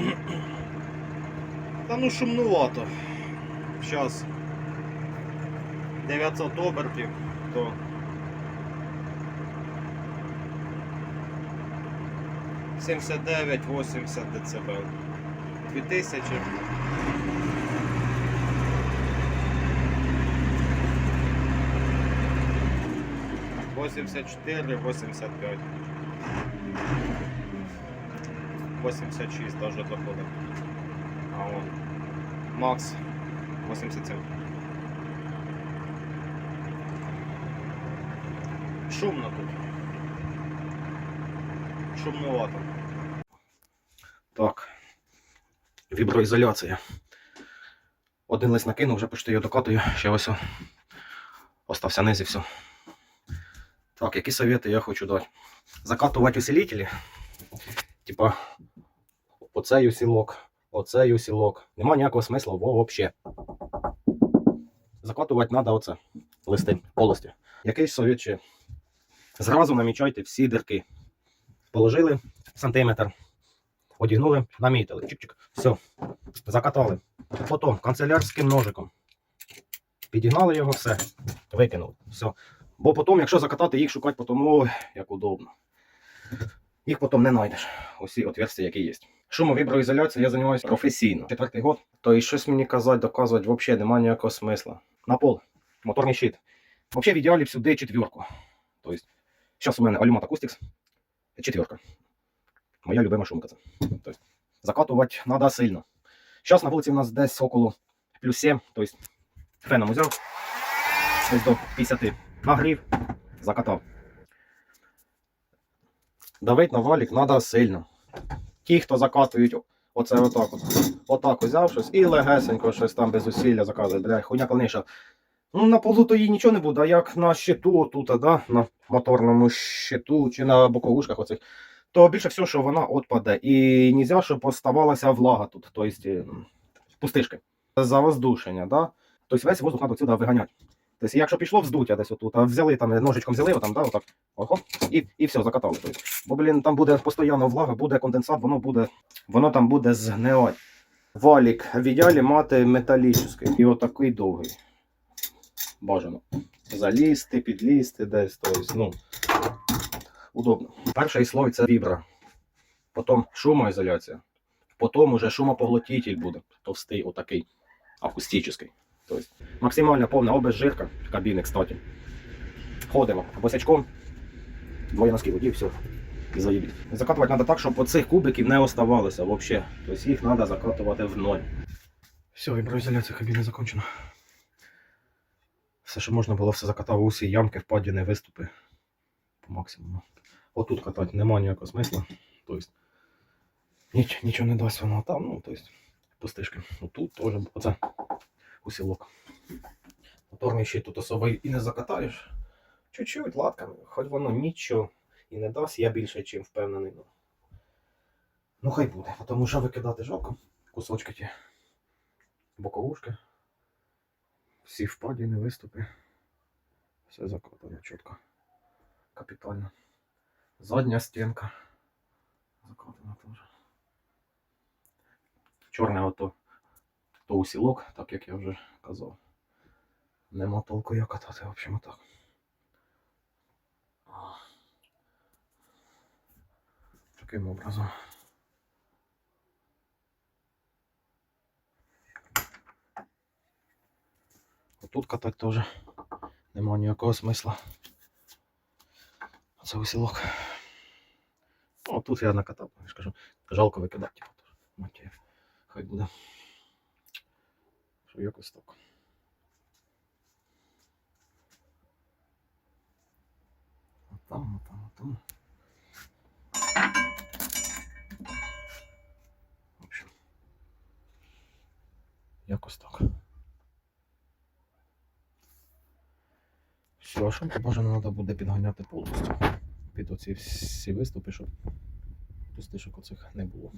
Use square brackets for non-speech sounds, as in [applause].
[clears throat] Та ну шумнувато. Зараз 900 обертів, то Сімдесят дев'ять, 80 дБ. 2000. Восемьдесят четыре, восемьдесят пять. 86 даже доходит. А он Макс 87. Шумно тут. Шумновато. Так. Віброізоляція. Один лист накинув, вже почти його докатую, ще ось о. остався низ і все. Так, які совети я хочу дати? Закатувати усилителі. Типа, оцей усілок, оцей усілок. Нема ніякого смисла взагалі. Закатувати треба оце. Листи полості. Якийсь совет ще. Зразу намічайте всі дірки. Положили сантиметр, одягнули, намітили. Чик-чик. Все. Закатали. Потім канцелярським ножиком. Підігнали його, все. Викинули. Все. Бо потім, якщо закатати, їх шукати потім, ой, як удобно. Їх потім не знайдеш. Усі отверстия, які є. Шумовіброізоляція я займаюся професійно. Четвертий год. То і щось мені казати, доказувати взагалі немає ніякого смисла. На пол. Моторний щит. Взагалі в ідеалі б сюди четверку. Тобто, зараз у мене Алюмат Acoustics. Четверка. Моя любима шумка це. Тобто, закатувати треба сильно. Зараз на вулиці у нас десь около плюс 7. Тобто, феном взяв. Десь до 50. Нагрів, закатав. Давить на валік треба сильно. Ті, хто закатують оце отак от. Отак взяв щось і легесенько щось там без зусилля заказує. Бля, хуйня повніша. Ну, на полу то їй нічого не буде, а як на щиту тут, да, на моторному щиту чи на боковушках оцих, то більше всього, що вона отпаде. І нельзя, щоб оставалася влага тут, тобто пустишки. Завоздушення, да? Тобто весь воздух треба сюди виганяти. Тобто, якщо пішло вздуття десь отут, а взяли там ножичком взяли, отам, да, отак, ого, і, і все, закатали. Тобто. Бо, блін, там буде постійно влага, буде конденсат, воно буде, воно там буде згнивати. Валік в ідеалі мати металічний і отакий довгий. Бажано. Залізти, підлізти десь, тобто, ну, удобно. Перший слой це вібра, потім шумоізоляція, потім уже шумопоглотитель буде, товстий, отакий, акустичний. Тобто, максимально повна обезжирка кабіни, кстати. Ходимо босячком, двоє носки воді, все. І заїбіть. Закатувати треба так, щоб оцих кубиків не оставалося взагалі. Тобто їх треба закатувати в ноль. Все, віброізоляція кабіни закончена. Все, що можна було, все закатав усі ямки, впадіни, виступи по максимуму. Отут катати немає ніякого смисла. Тобто, ніч, нічого не дасть воно там, ну, тобто, пустишки. Отут теж оце усілок. Моторний щит тут особо і не закатаєш. Чуть-чуть латками, хоч воно нічого і не дасть, я більше чим впевнений. Ну, ну хай буде, тому що викидати жалко. Кусочки ті. Боковушки. Всі впадіни, виступи. Все закатано чітко. Капітально. Задня стінка. Закатана теж. Чорне ото то усілок, так як я вже казав. Нема толку як катати, в общем, так. Таким образом. Тут катати теж нема ніякого смисла. Це усілок. Ну, тут я накатав, я ж кажу, жалко викидати. Типу. Хай буде. Що якось так. Отам, отам, отам. В общем. Якось так. Все, а шумку бажано треба буде підганяти повністю. Під оці всі виступи, щоб пустишок оцих не було.